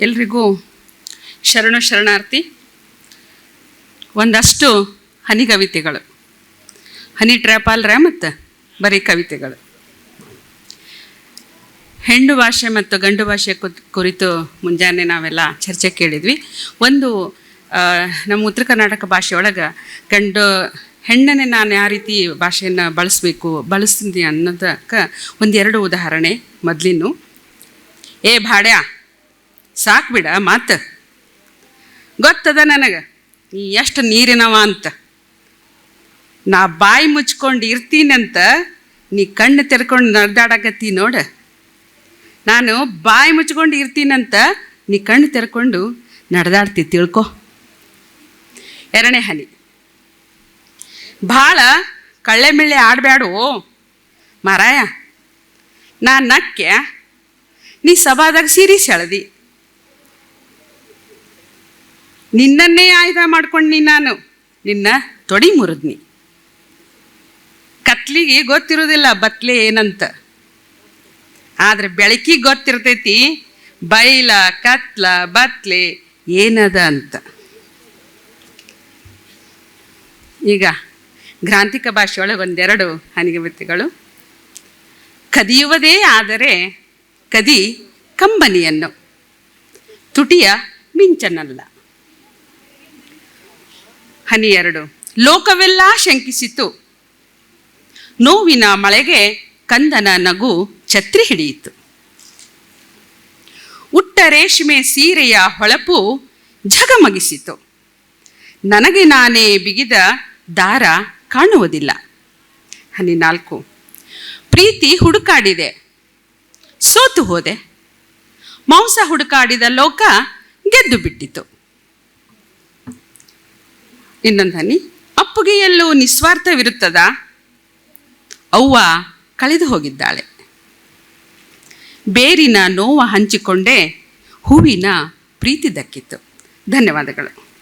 ಎಲ್ರಿಗೂ ಶರಣ ಶರಣಾರ್ಥಿ. ಒಂದಷ್ಟು ಹನಿ ಕವಿತೆಗಳು. ಹನಿ ಟ್ರ್ಯಾಪ್ ಅಲ್ರ ಮತ್ತು ಬರೀ ಕವಿತೆಗಳು. ಹೆಣ್ಣು ಭಾಷೆ ಮತ್ತು ಗಂಡು ಭಾಷೆ ಕುರಿತು ಮುಂಜಾನೆ ನಾವೆಲ್ಲ ಚರ್ಚೆ ಕೇಳಿದ್ವಿ. ಒಂದು ನಮ್ಮ ಉತ್ತರ ಕರ್ನಾಟಕ ಭಾಷೆಯೊಳಗೆ ಗಂಡು, ಹೆಣ್ಣನ್ನೇ ನಾನು ಯಾವ ರೀತಿ ಭಾಷೆಯನ್ನು ಬಳಸಬೇಕು, ಬಳಸ್ತೀನಿ ಅನ್ನೋದಕ್ಕೆ ಒಂದೆರಡು ಉದಾಹರಣೆ ಮೊದಲಿನ್ನು. ಏ ಭಾಡ್ಯ ಸಾಕು ಬಿಡ, ಮಾತು. ಗೊತ್ತದ ನನಗೆ? ನೀ ಎಷ್ಟು ನೀರಿನವ ಅಂತ. ನಾ ಬಾಯಿ ಮುಚ್ಕೊಂಡು ಇರ್ತೀನಂತ ನೀ ಕಣ್ಣು ತೆರ್ಕೊಂಡು ನಡೆದಾಡಕತ್ತಿ ನೋಡ. ನಾನು ಬಾಯಿ ಮುಚ್ಕೊಂಡು ಇರ್ತೀನಂತ ನೀ ಕಣ್ಣು ತೆರ್ಕೊಂಡು ನಡೆದಾಡ್ತಿ ತಿಳ್ಕೊ. ಎರಡನೇ ಹನಿ. ಭಾಳ ಕಳ್ಳೆ ಮಿಳ್ಳೆ ಆಡಬೇಡು ಮಾರಾಯ. ನಾ ನಕ್ಕೆ, ನೀ ಸಭಾದಾಗ ಸೀರೆ ಸೆಳೆದಿ ನಿನ್ನನ್ನೇ ಆಯುಧ ಮಾಡ್ಕೊಂಡ್ನಿ ನಾನು. ನಿನ್ನ ತೊಡಿ ಮುರಿದ್ನಿ. ಕತ್ಲಿಗೆ ಗೊತ್ತಿರೋದಿಲ್ಲ ಬತ್ಲೆ ಏನಂತ. ಆದ್ರೆ ಬೆಳಕಿಗೆ ಗೊತ್ತಿರ್ತೈತಿ, ಬೈಲ, ಕತ್ಲ, ಬತ್ಲೆ ಏನದ ಅಂತ. ಈಗ ಗ್ರಾಂಥಿಕ ಭಾಷೆಯೊಳಗೆ ಒಂದೆರಡು ಹನಿಗವತಿಗಳು ಕದಿಯುವುದೇ ಆದರೆ ಕದಿ ಕಂಬನಿಯನ್ನು. ತುಟಿಯ ಮಿಂಚನಲ್ಲ. ಹನಿ ಎರಡು ಲೋಕವೆಲ್ಲ ಶಂಕಿಸಿತು. ನೋವಿನ ಮಳೆಗೆ ಕಂದನ ನಗು ಛತ್ರಿ ಹಿಡಿಯಿತು. ಉಟ್ಟ ರೇಷ್ಮೆ ಸೀರೆಯ ಹೊಳಪು ಝಗಮಗಿಸಿತು. ನನಗೆ ನಾನೇ ಬಿಗಿದ ದಾರ ಕಾಣುವುದಿಲ್ಲ. ಹನಿ ನಾಲ್ಕು ಪ್ರೀತಿ ಹುಡುಕಾಡಿದೆ. ಸೋತು ಹೋದೆ. ಮಾಂಸ ಹುಡುಕಾಡಿದ ಲೋಕ ಗೆದ್ದು ಬಿಟ್ಟಿತು. ಇನ್ನೊಂದು ಹನಿ. ಅಪ್ಪುಗೆಯಲ್ಲೂ ನಿಸ್ವಾರ್ಥವಿರುತ್ತದ? ಅವ್ವ ಕಳೆದು ಹೋಗಿದ್ದಾಳೆ. ಬೇರಿನ ನೋವ ಹಂಚಿಕೊಂಡೇ ಹೂವಿನ ಪ್ರೀತಿ ದಕ್ಕಿತ್ತು ಧನ್ಯವಾದಗಳು.